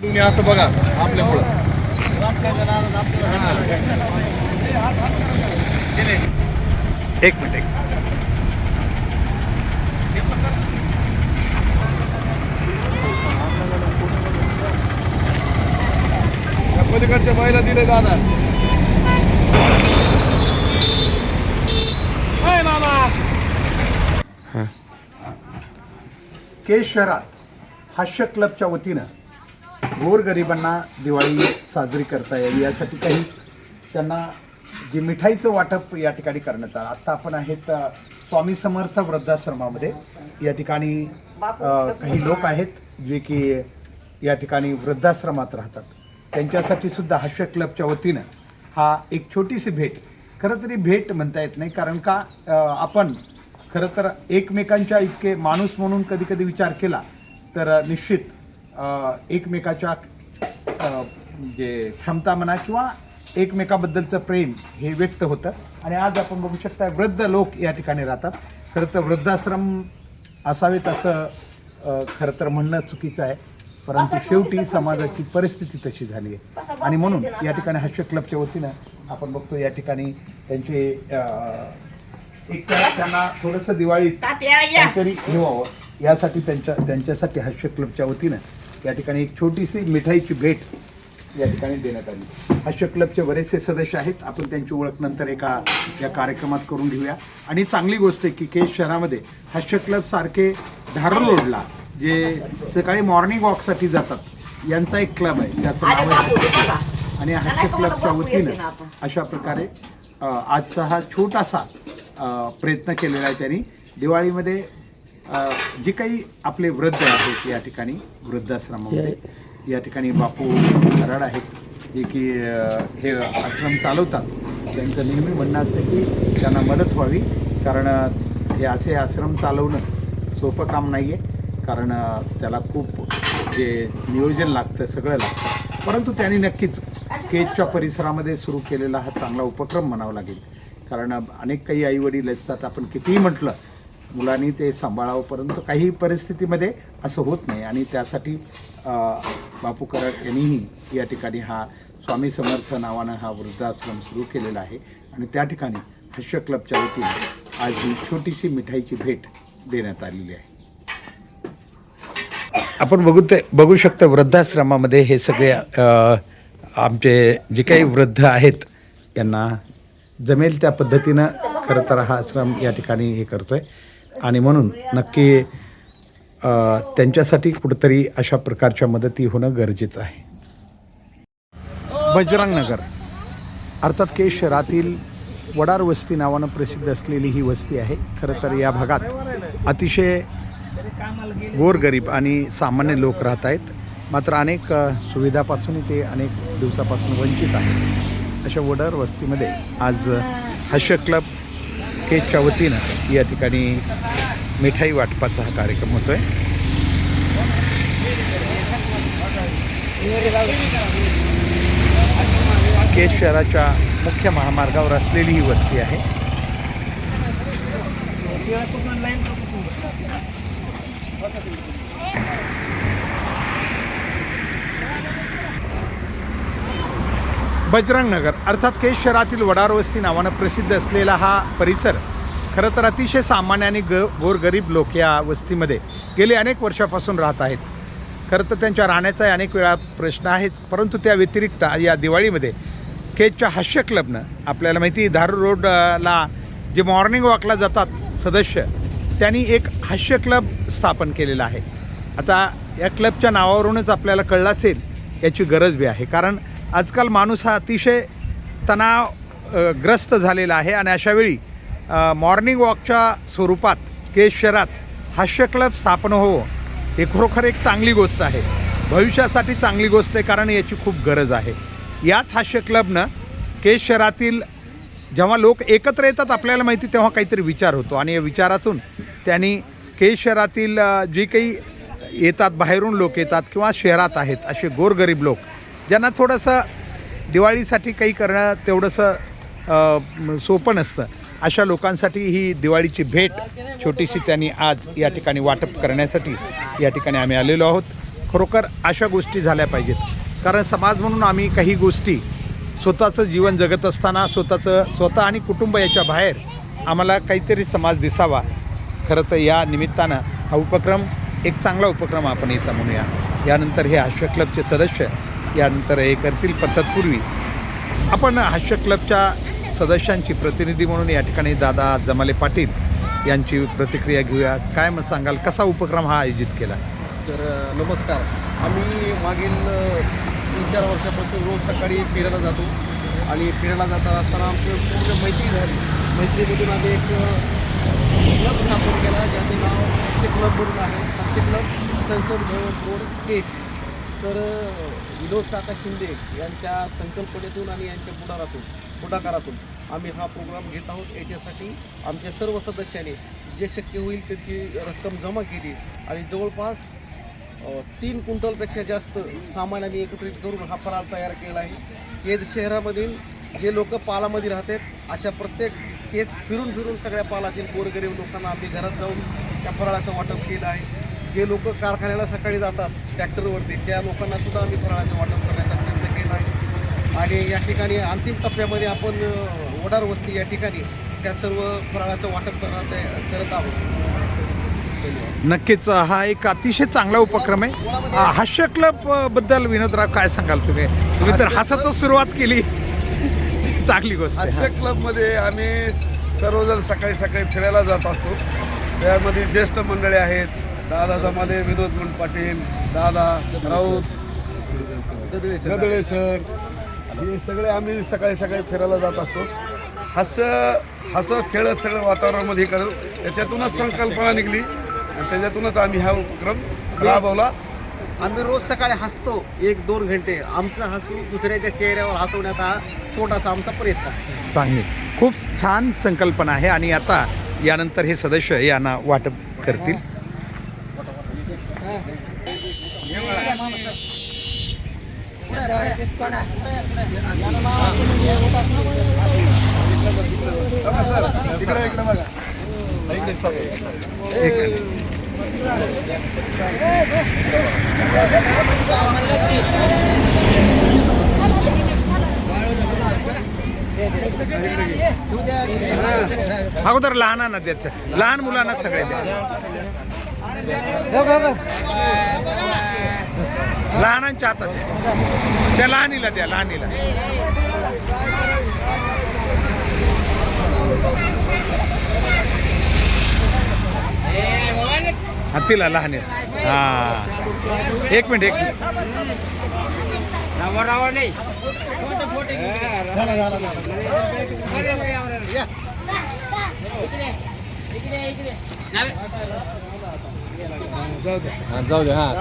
तुम्ही असं बघा आपल्यामुळं एक मिनिट एक पलीकडच्या महिला दिले दादा. मामा. केश शहरात हास्य क्लबच्या वतीनं गोरगरिबांना दिवाळी साजरी करता यावी यासाठी काही त्यांना जे मिठाईचं वाटप या ठिकाणी करण्यात आलं. आत्ता आपण आहेत स्वामी समर्थ वृद्धाश्रमामध्ये. या ठिकाणी काही लोक आहेत जे की या ठिकाणी वृद्धाश्रमात राहतात. त्यांच्यासाठी सुद्धा हास्य क्लबच्या वतीनं हा एक छोटीशी भेट. खरं तरी भेट म्हणता येत नाही कारण का आपण खरं तर एकमेकांच्या इतके माणूस म्हणून कधी कधी विचार केला तर निश्चित एकमेकाच्या जे क्षमता म्हणा किंवा एकमेकाबद्दलचं प्रेम हे व्यक्त होतं. आणि आज आपण बघू शकता वृद्ध लोक या ठिकाणी राहतात. खरं तर वृद्धाश्रम असावेत असं खरं तर म्हणणं चुकीचं आहे. परंतु शेवटी समाजाची परिस्थिती तशी झाली आहे. आणि म्हणून या ठिकाणी हास्य क्लबच्या वतीनं आपण बघतो या ठिकाणी त्यांचे एक त्यांना थोडंसं दिवाळीत काहीतरी हे व्हावं यासाठी त्यांच्या त्यांच्यासाठी हास्य क्लबच्या वतीनं या ठिकाणी एक छोटीशी मिठाईची भेट या ठिकाणी देण्यात आली. हास्य क्लबचे बरेचसे सदस्य आहेत. आपण त्यांची ओळख नंतर एका या कार्यक्रमात करून घेऊया. आणि चांगली गोष्ट आहे की केस शहरामध्ये हास्य क्लब सारखे रोडला जे सकाळी मॉर्निंग वॉकसाठी जातात यांचा एक क्लब आहे. त्याचं नाव आहे. आणि हास्य क्लबच्या वतीनं. अशा प्रकारे आजचा हा छोटासा प्रयत्न केलेला आहे त्यांनी. दिवाळीमध्ये जे काही आपले वृद्ध आहेत या ठिकाणी वृद्धाश्रमामध्ये या ठिकाणी बापू कराड आहेत जे की हे आश्रम चालवतात. त्यांचं नेहमी म्हणणं असतं की त्यांना मदत व्हावी कारण हे असे आश्रम चालवणं सोपं काम नाही आहे कारण त्याला खूप जे नियोजन लागतं सगळं लागतं. परंतु त्यांनी नक्कीच केजच्या परिसरामध्ये सुरू केलेला हा चांगला उपक्रम म्हणावा लागेल. कारण अनेक काही आईवडील असतात. आपण कितीही म्हटलं मुलांनी ते सांभाळावं परंतु काही परिस्थितीमध्ये असं होत नाही. आणि त्यासाठी बापू कराड यांनीही या ठिकाणी हा स्वामी समर्थ नावानं हा वृद्धाश्रम सुरू केलेला आहे. आणि त्या ठिकाणी हास्य क्लबच्या वतीने आज ही छोटीशी मिठाईची भेट देण्यात आलेली आहे. आपण बघू ते बघू शकतो वृद्धाश्रमामध्ये हे सगळे आमचे जे काही वृद्ध आहेत यांना जमेल त्या पद्धतीनं खरं तर हा आश्रम या ठिकाणी हे करतो आहे आणि म्हणून नक्की त्यांच्यासाठी कुठंतरी अशा प्रकारच्या मदती होणं गरजेचं आहे. बजरंगनगर अर्थात के शहरातील वडार वस्ती नावानं प्रसिद्ध असलेली ही वस्ती आहे. खरं तर या भागात अतिशय गोरगरीब आणि सामान्य लोक राहत आहेत. मात्र अनेक सुविधापासून ते अनेक दिवसापासून वंचित आहेत. अशा वडार वस्तीमध्ये आज हास्य क्लब बँकेच्या वतीनं या ठिकाणी मिठाई वाटपाचा हा कार्यक्रम होतो आहे केज शहराच्या मुख्य महामार्गावर असलेली ही वस्ती आहे. बजरंग नगर अर्थात केज शहरातील वडार वस्ती नावानं प्रसिद्ध असलेला हा परिसर खरं तर अतिशय सामान्य आणि ग गोरगरीब लोक या वस्तीमध्ये गेले अनेक वर्षापासून राहत आहेत. खरं तर त्यांच्या राहण्याचा अनेक वेळा प्रश्न आहेच परंतु त्या व्यतिरिक्त या दिवाळीमध्ये केजच्या हास्य क्लबनं आपल्याला माहिती आहे, रोडला जे मॉर्निंग वॉकला जातात सदस्य त्यांनी एक हास्य क्लब स्थापन केलेला आहे. आता या क्लबच्या नावावरूनच आपल्याला कळलं असेल याची गरज बी आहे. कारण आजकाल माणूस हा अतिशय तणाव ग्रस्त झालेला आहे आणि अशावेळी मॉर्निंग वॉकच्या स्वरूपात केश शहरात हास्य क्लब स्थापन होवं हे खरोखर एक चांगली गोष्ट आहे. भविष्यासाठी चांगली गोष्ट आहे कारण याची खूप गरज आहे. याच हास्य क्लबनं केश शहरातील जेव्हा लोक एकत्र येतात आपल्याला माहिती तेव्हा काहीतरी विचार होतो. आणि या विचारातून त्यांनी केश शहरातील जी काही येतात बाहेरून लोक येतात किंवा शहरात आहेत असे गोरगरीब लोक ज्यांना थोडंसं दिवाळीसाठी काही करणं तेवढंसं सोपं नसतं. अशा लोकांसाठी ही दिवाळीची भेट छोटीशी त्यांनी आज या ठिकाणी वाटप करण्यासाठी या ठिकाणी आम्ही आलेलो आहोत. खरोखर अशा गोष्टी झाल्या पाहिजेत. कारण समाज म्हणून आम्ही काही गोष्टी स्वतःचं जीवन जगत असताना स्वतःचं स्वतः आणि कुटुंब याच्या बाहेर आम्हाला काहीतरी समाज दिसावा. खरं तर या निमित्तानं हा उपक्रम एक चांगला उपक्रम आपण येता म्हणूया. यानंतर हे हास्य क्लबचे सदस्य यानंतर हे करतील पण तत्पूर्वी आपण हास्य क्लबच्या सदस्यांची प्रतिनिधी म्हणून या ठिकाणी दादा जमाले पाटील यांची प्रतिक्रिया घेऊया. काय मग सांगाल कसा उपक्रम हा आयोजित केला? तर नमस्कार. आम्ही मागील तीन चार वर्षापासून रोज सकाळी फिरायला जातो. आणि फिरायला जाता असताना आमची पूर्ण मैत्री झाली. मैत्रीमधून आम्ही एक क्लब स्थापन केला ज्याचं नाव हास्य क्लब म्हणून आहे. हास्य क्लब संसद भवन रोड केच तर विनोद काका शिंदे यांच्या संकल्पनेतून आणि यांच्या पुढारातून पुढाकारातून आम्ही हा प्रोग्राम घेत आहोत. याच्यासाठी आमच्या सर्व सदस्यांनी जे शक्य होईल त्याची रक्कम जमा केली आणि जवळपास तीन क्विंटलपेक्षा जास्त सामान आम्ही एकत्रित करून हा फराळ तयार केला आहे. केज शहरामधील जे लोक पालामध्ये राहतात अशा प्रत्येक केज फिरून फिरून सगळ्या पालातील गोरगरीब लोकांना आम्ही घरात जाऊन त्या फराळाचं वाटप केलं आहे. जे लोक कारखान्याला सकाळी जातात ट्रॅक्टरवरती त्या लोकांना सुद्धा आम्ही फराळाचं वाटप करण्याचा प्रयत्न केला आहे. आणि या ठिकाणी अंतिम टप्प्यामध्ये आपण वडार वस्ती या ठिकाणी त्या सर्व फराळाचं वाटप करत करत आहोत. नक्कीच हा एक अतिशय चांगला उपक्रम आहे. हास्य क्लबबद्दल विनोदराव काय सांगाल तुम्ही? तुम्ही तर हसतच सुरुवात केली. चांगली गोष्ट. हास्य क्लबमध्ये आम्ही सर्वजण सकाळी सकाळी फिरायला जात असतो. त्यामध्ये ज्येष्ठ मंडळी आहेत दादा जमाले विनोद पाटील दादा राऊत गदळे सर. हे सगळे आम्ही सकाळी सकाळी फिरायला जात असतो. हस हसत खेळत सगळं वातावरणामध्ये करू त्याच्यातूनच संकल्पना निघली. आणि त्याच्यातूनच आम्ही हा उपक्रम राबवला. आम्ही रोज सकाळी हसतो एक दोन घंटे. आमचं हसू दुसऱ्याच्या चेहऱ्यावर हसवण्याचा हा छोटासा आमचा प्रयत्न आहे. चांगली. खूप छान संकल्पना आहे आणि आता यानंतर हे सदस्य यांना वाटप करतील इकडे इकडे बघा एक अगोदर लहानांना द्यायचं. लहान मुलांना सगळे द्या. हो, हो, हो. लहानांच्या हातात त्या लहानीला द्या लहानीला. हत्तीला तिला लहान हा. एक मिनिट एक मिनिट. जाऊ द्या हां